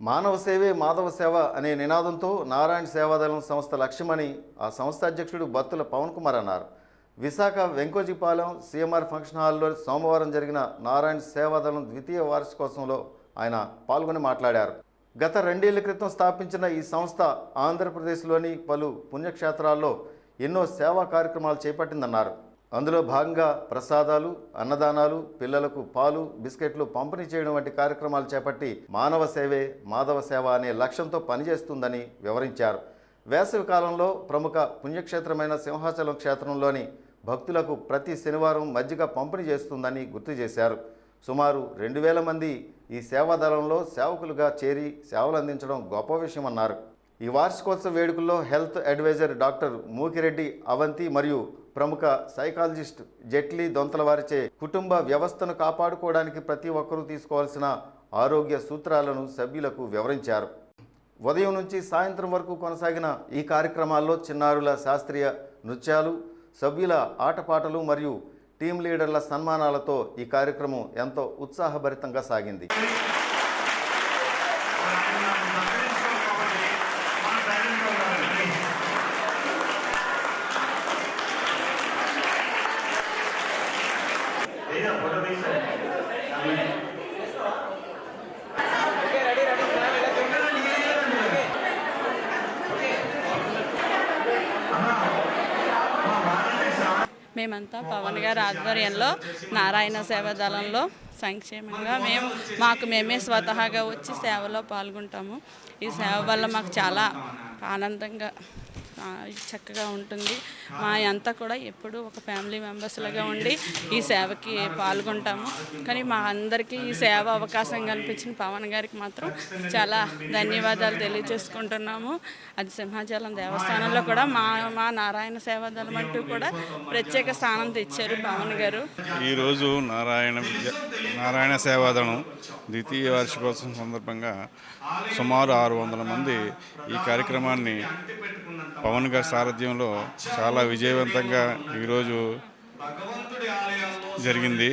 మానవ సేవే మాధవ సేవ అనే నినాదంతో నారాయణ సేవాదళం సంస్థ లక్ష్యమని ఆ సంస్థ అధ్యక్షుడు బత్తుల పవన్ కుమార్ అన్నారు. విశాఖ వెంకోజీపాలెం సిఎంఆర్ ఫంక్షన్ హాల్లో సోమవారం జరిగిన నారాయణ సేవాదళం ద్వితీయ వార్షికోత్సవంలో ఆయన పాల్గొని మాట్లాడారు. గత రెండేళ్ళ క్రితం స్థాపించిన ఈ సంస్థ ఆంధ్రప్రదేశ్లోని పలు పుణ్యక్షేత్రాల్లో ఎన్నో సేవా కార్యక్రమాలు చేపట్టిందన్నారు. అందులో భాగంగా ప్రసాదాలు అన్నదానాలు పిల్లలకు పాలు బిస్కెట్లు పంపిణీ చేయడం వంటి కార్యక్రమాలు చేపట్టి మానవ సేవే మాధవ సేవ అనే లక్ష్యంతో పనిచేస్తుందని వివరించారు. వేసవి కాలంలో ప్రముఖ పుణ్యక్షేత్రమైన సింహాచలం క్షేత్రంలోని భక్తులకు ప్రతి శనివారం మజ్జిగ పంపిణీ చేస్తుందని గుర్తు చేశారు. సుమారు రెండు వేల మంది ఈ సేవాదళంలో సేవకులుగా చేరి సేవలు అందించడం గొప్ప విషయమన్నారు. ఈ వార్షికోత్సవ వేడుకల్లో health adviser doctor Mukireddy Avanthi మరియు ప్రముఖ సైకాలజిస్ట్ జెట్లీ దొంతల వారిచే కుటుంబ వ్యవస్థను కాపాడుకోవడానికి ప్రతి ఒక్కరూ తీసుకోవాల్సిన ఆరోగ్య సూత్రాలను సభ్యులకు వివరించారు. ఉదయం నుంచి సాయంత్రం వరకు కొనసాగిన ఈ కార్యక్రమాల్లో చిన్నారుల శాస్త్రీయ నృత్యాలు సభ్యుల ఆటపాటలు మరియు టీం లీడర్ల సన్మానాలతో ఈ కార్యక్రమం ఎంతో ఉత్సాహభరితంగా సాగింది. మేమంతా పవన్ గారి ఆధ్వర్యంలో నారాయణ సేవా దళంలో సంక్షేమంగా మేము మాకు మేమే స్వతహాగా వచ్చి సేవలో పాల్గొంటాము. ఈ సేవ వల్ల మాకు చాలా ఆనందంగా చక్కగా ఉంటుంది. మా అంతా కూడా ఎప్పుడూ ఒక ఫ్యామిలీ మెంబర్స్ లాగా ఉండి ఈ సేవకి పాల్గొంటాము. కానీ మా అందరికీ ఈ సేవ అవకాశం కల్పించిన పవన్ గారికి మాత్రం చాలా ధన్యవాదాలు తెలియజేసుకుంటున్నాము. అది సింహాచలం దేవస్థానంలో కూడా మా మా నారాయణ సేవాదళం అంటూ కూడా ప్రత్యేక స్థానం తెచ్చారు పవన్ గారు. ఈరోజు నారాయణ నారాయణ సేవాదళం ద్వితీయ వార్షికోత్సవం సందర్భంగా సుమారు ఆరు వందల మంది ఈ కార్యక్రమాన్ని పవన్ గారి సారథ్యంలో చాలా విజయవంతంగా ఈరోజు జరిగింది.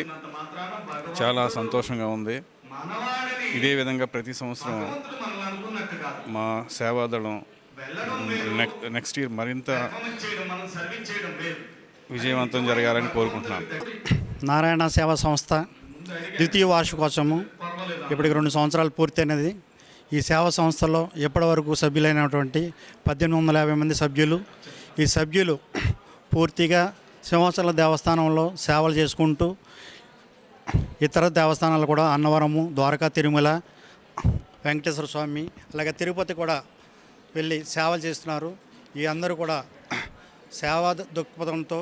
చాలా సంతోషంగా ఉంది. ఇదే విధంగా ప్రతి సంవత్సరం మా సేవాదళం నెక్స్ట్ ఇయర్ మరింత విజయవంతం జరగాలని కోరుకుంటున్నాను నారాయణ సేవా సంస్థ ద్వితీయ వార్షికోత్సవము. ఇప్పటికి రెండు సంవత్సరాలు పూర్తయినది. ఈ సేవా సంస్థలో ఇప్పటివరకు సభ్యులైనటువంటి పద్దెనిమిది వందల యాభై మంది సభ్యులు. ఈ సభ్యులు పూర్తిగా సింహాచల దేవస్థానంలో సేవలు చేసుకుంటూ ఇతర దేవస్థానాలు కూడా అన్నవరము ద్వారకా తిరుమల వెంకటేశ్వర స్వామి అలాగే తిరుపతి కూడా వెళ్ళి సేవలు చేస్తున్నారు. ఈ అందరూ కూడా సేవా దృక్పథంతో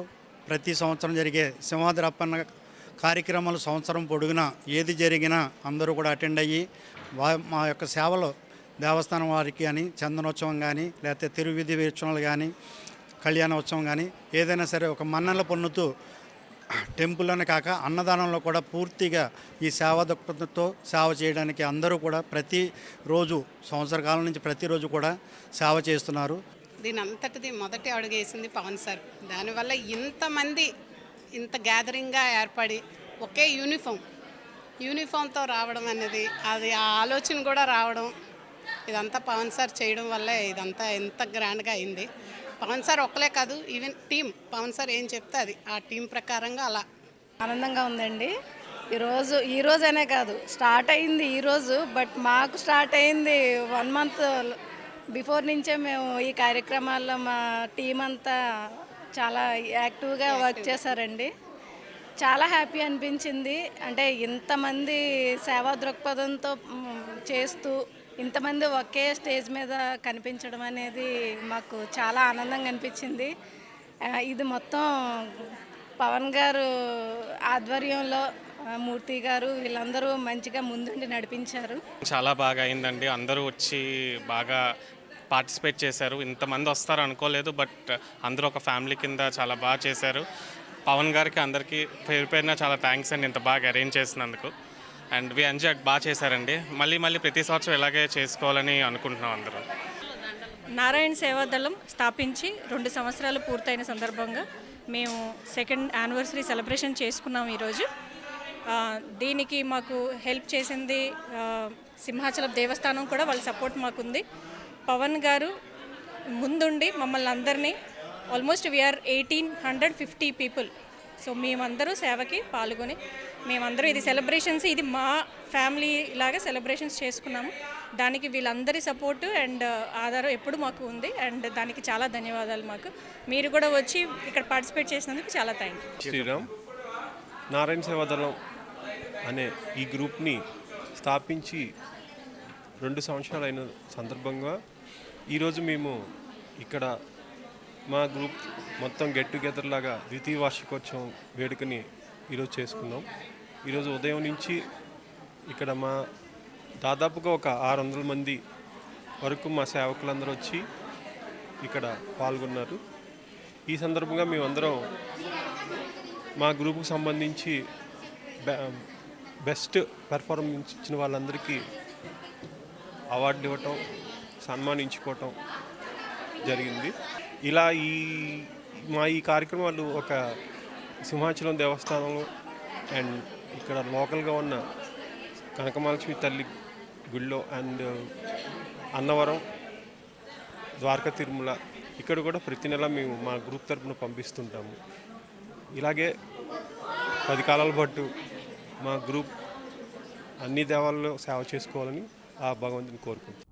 ప్రతి సంవత్సరం జరిగే సింహాద్రప్పన్న కార్యక్రమాలు సంవత్సరం పొడుగునా ఏది జరిగినా అందరూ కూడా అటెండ్ అయ్యి మా యొక్క సేవలో దేవస్థానం వారికి కానీ చందనోత్సవం కానీ లేకపోతే తిరువిధి వీక్షణలు కానీ కళ్యాణోత్సవం కానీ ఏదైనా సరే ఒక మన్నలు పొన్నుతూ టెంపుల్లోనే కాక అన్నదానంలో కూడా పూర్తిగా ఈ సేవా దృక్పథంతో సేవ చేయడానికి అందరూ కూడా ప్రతి రోజు సంవత్సర కాలం నుంచి ప్రతిరోజు కూడా సేవ చేస్తున్నారు. దీని అంతటిది మొదటి అడుగు వేసింది పవన్ సార్. దానివల్ల ఇంతమంది ఇంత గ్యాదరింగ్గా ఏర్పడి ఒకే యూనిఫామ్ యూనిఫామ్తో రావడం అనేది అది ఆ ఆలోచన కూడా రావడం ఇదంతా పవన్ సార్ చేయడం వల్లే ఇదంతా ఎంత గ్రాండ్గా అయింది. పవన్ సార్ ఒక్కలే కాదు ఈవెన్ టీం పవన్ సార్ ఏం చెప్తే అది. ఆ టీం ప్రకారంగా అలా. ఆనందంగా ఉందండి. ఈరోజు ఈ రోజనే కాదు స్టార్ట్ అయింది ఈరోజు బట్ మాకు స్టార్ట్ అయింది వన్ మంత్ బిఫోర్ నుంచే మేము ఈ కార్యక్రమాల్లో మా టీం అంతా చాలా యాక్టివ్గా వర్క్ చేశారండి. చాలా హ్యాపీ అనిపించింది. అంటే ఇంతమంది సేవా దృక్పథంతో చేస్తూ ఇంతమంది ఒకే స్టేజ్ మీద కనిపించడం అనేది మాకు చాలా ఆనందంగా అనిపించింది. ఇది మొత్తం పవన్ గారు ఆధ్వర్యంలో మూర్తి గారు వీళ్ళందరూ మంచిగా ముందుండి నడిపించారు. చాలా బాగా అయిందండి. అందరూ వచ్చి బాగా పార్టిసిపేట్ చేశారు. ఇంతమంది వస్తారు అనుకోలేదు బట్ అందరూ ఒక ఫ్యామిలీ కింద చాలా బాగా చేశారు. పవన్ గారికి అందరికీ పేరు పేరున చాలా థ్యాంక్స్ అండి ఇంత బాగా అరేంజ్ చేసినందుకు. అండ్ వి ఎంజాయ్ బాగా చేశారండి. మళ్ళీ మళ్ళీ ప్రతి సంవత్సరం ఇలాగే చేసుకోవాలని అనుకుంటున్నాం అందరూ. నారాయణ సేవాదళం స్థాపించి రెండు సంవత్సరాలు పూర్తయిన సందర్భంగా మేము సెకండ్ యానివర్సరీ సెలబ్రేషన్ చేసుకున్నాం ఈరోజు. దీనికి మాకు హెల్ప్ చేసింది సింహాచలం దేవస్థానం కూడా వాళ్ళ సపోర్ట్ మాకుంది. పవన్ గారు ముందుండి మమ్మల్ని అందరినీ almost we are eighteen hundred fifty people so మేమందరూ సేవకి పాల్గొని మేమందరూ ఇది సెలబ్రేషన్స్ ఇది మా ఫ్యామిలీ లాగా సెలబ్రేషన్స్ చేసుకున్నాము. దానికి వీళ్ళందరి సపోర్టు అండ్ uh, ఆధారం ఎప్పుడు మాకు ఉంది. అండ్ దానికి చాలా ధన్యవాదాలు మాకు. మీరు కూడా వచ్చి ఇక్కడ పార్టిసిపేట్ చేసినందుకు చాలా థ్యాంక్ యూ శ్రీరామ్ నారాయణ సేవాదళం అనే ఈ గ్రూప్ని స్థాపించి రెండు సంవత్సరాలు అయిన సందర్భంగా ఈరోజు మేము ఇక్కడ మా గ్రూప్ మొత్తం గెట్ టుగెదర్ లాగా ద్వితీయ వార్షికోత్సవం వేడుకని ఈరోజు చేసుకున్నాం. ఈరోజు ఉదయం నుంచి ఇక్కడ మా దాదాపుగా ఒక ఆరు వందల మంది వరకు మా సేవకులందరూ వచ్చి ఇక్కడ పాల్గొన్నారు. ఈ సందర్భంగా మేమందరం మా గ్రూప్కు సంబంధించి బెస్ట్ పెర్ఫార్మెన్స్ ఇచ్చిన వాళ్ళందరికీ అవార్డులు ఇవ్వటం సన్మానించుకోవటం జరిగింది. ఇలా ఈ మా ఈ కార్యక్రమాలు ఒక సింహాచలం దేవస్థానంలో అండ్ ఇక్కడ లోకల్గా ఉన్న కనకమహాలక్ష్మి తల్లి గుళ్ళో అండ్ అన్నవరం ద్వారకా తిరుమల ఇక్కడ కూడా ప్రతి నెల మేము మా గ్రూప్ తరపున పంపిస్తుంటాము. ఇలాగే పది కాలాల పాటు మా గ్రూప్ అన్ని దేవాలలో సేవ చేసుకోవాలని ఆ భగవంతుని కోరుకుంటాం